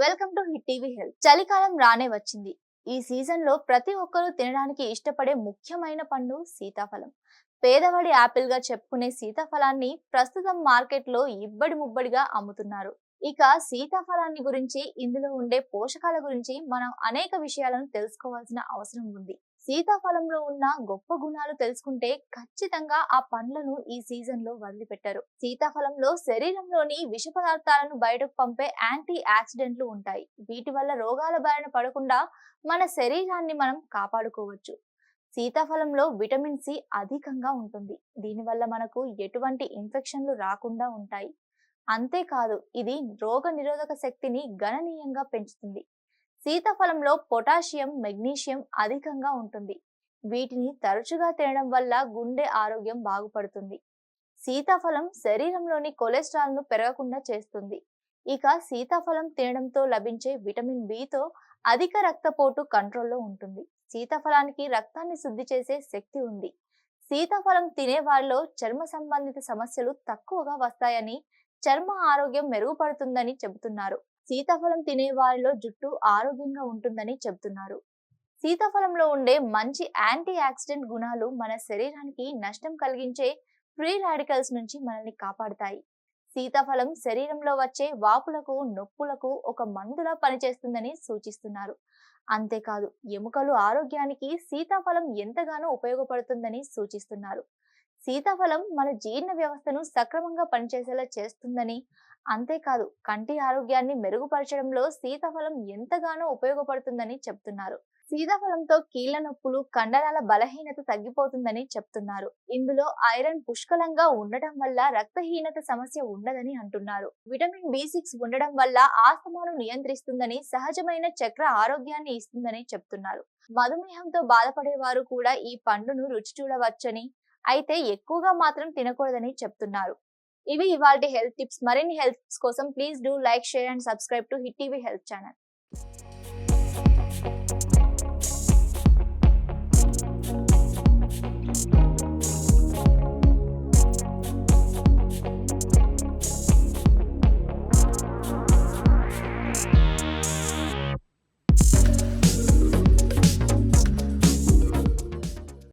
Welcome to Hit TV Health. చలికాలం రానే వచ్చింది. ఈ సీజన్లో ప్రతి ఒక్కరూ తినడానికి ఇష్టపడే ముఖ్యమైన పండు సీతాఫలం. పేదవాడి యాపిల్గా చెప్పుకునే సీతాఫలాన్ని ప్రస్తుతం మార్కెట్లో ఇబ్బడి ముబ్బడిగా అమ్ముతున్నారు. ఇక సీతాఫలాన్ని గురించి ఇందులో ఉండే పోషకాల గురించి మనం అనేక విషయాలను తెలుసుకోవాల్సిన అవసరం ఉంది. సీతాఫలంలో ఉన్న గొప్ప గుణాలు తెలుసుకుంటే ఖచ్చితంగా ఆ పండ్లను ఈ సీజన్లో వదిలిపెట్టారు. సీతాఫలంలో శరీరంలోని విష పదార్థాలను బయటకు పంపే యాంటీ ఆక్సిడెంట్లు ఉంటాయి. వీటి వల్ల రోగాల బారిన పడకుండా మన శరీరాన్ని మనం కాపాడుకోవచ్చు. సీతాఫలంలో విటమిన్ సి అధికంగా ఉంటుంది. దీనివల్ల మనకు ఎటువంటి ఇన్ఫెక్షన్లు రాకుండా ఉంటాయి. అంతేకాదు ఇది రోగ నిరోధక శక్తిని గణనీయంగా పెంచుతుంది. సీతాఫలంలో పొటాషియం మెగ్నీషియం అధికంగా ఉంటుంది. వీటిని తరచుగా తినడం వల్ల గుండె ఆరోగ్యం బాగుపడుతుంది. సీతాఫలం శరీరంలోని కొలెస్ట్రాల్ను పెరగకుండా చేస్తుంది. ఇక సీతాఫలం తినడంతో లభించే విటమిన్ బితో అధిక రక్తపోటు కంట్రోల్లో ఉంటుంది. సీతాఫలానికి రక్తాన్ని శుద్ధి చేసే శక్తి ఉంది. సీతాఫలం తినే వారిలో చర్మ సంబంధిత సమస్యలు తక్కువగా వస్తాయని చర్మ ఆరోగ్యం మెరుగుపడుతుందని చెబుతున్నారు. సీతాఫలం తినే వారిలో జుట్టు ఆరోగ్యంగా ఉంటుందని చెబుతున్నారు. సీతాఫలంలో ఉండే మంచి యాంటీ ఆక్సిడెంట్ గుణాలు మన శరీరానికి నష్టం కలిగించే ఫ్రీ రాడికల్స్ నుంచి మనల్ని కాపాడుతాయి. సీతాఫలం శరీరంలో వచ్చే వాపులకు నొప్పులకు ఒక మందులా పనిచేస్తుందని సూచిస్తున్నారు. అంతేకాదు ఎముకలు ఆరోగ్యానికి సీతాఫలం ఎంతగానో ఉపయోగపడుతుందని సూచిస్తున్నారు. సీతాఫలం మన జీర్ణ వ్యవస్థను సక్రమంగా పనిచేసేలా చేస్తుందని. అంతేకాదు కంటి ఆరోగ్యాన్ని మెరుగుపరచడంలో సీతాఫలం ఎంతగానో ఉపయోగపడుతుందని చెప్తున్నారు. సీతాఫలంతో కీళ్ళ నొప్పులు కండరాల బలహీనత తగ్గిపోతుందని చెప్తున్నారు. ఇందులో ఐరన్ పుష్కలంగా ఉండటం వల్ల రక్తహీనత సమస్య ఉండదని అంటున్నారు. విటమిన్ బి సిక్స్ ఉండడం వల్ల ఆస్తమాను నియంత్రిస్తుందని సహజమైన చక్ర ఆరోగ్యాన్ని ఇస్తుందని చెప్తున్నారు. మధుమేహంతో బాధపడే వారు కూడా ఈ పండును రుచి చూడవచ్చని అయితే ఎక్కువగా మాత్రం తినకూడదని చెప్తున్నారు. ఇవి ఇవాళ హెల్త్ టిప్స్. మరిన్ని హెల్త్ కోసం please do like share and subscribe to Hit TV Health channel.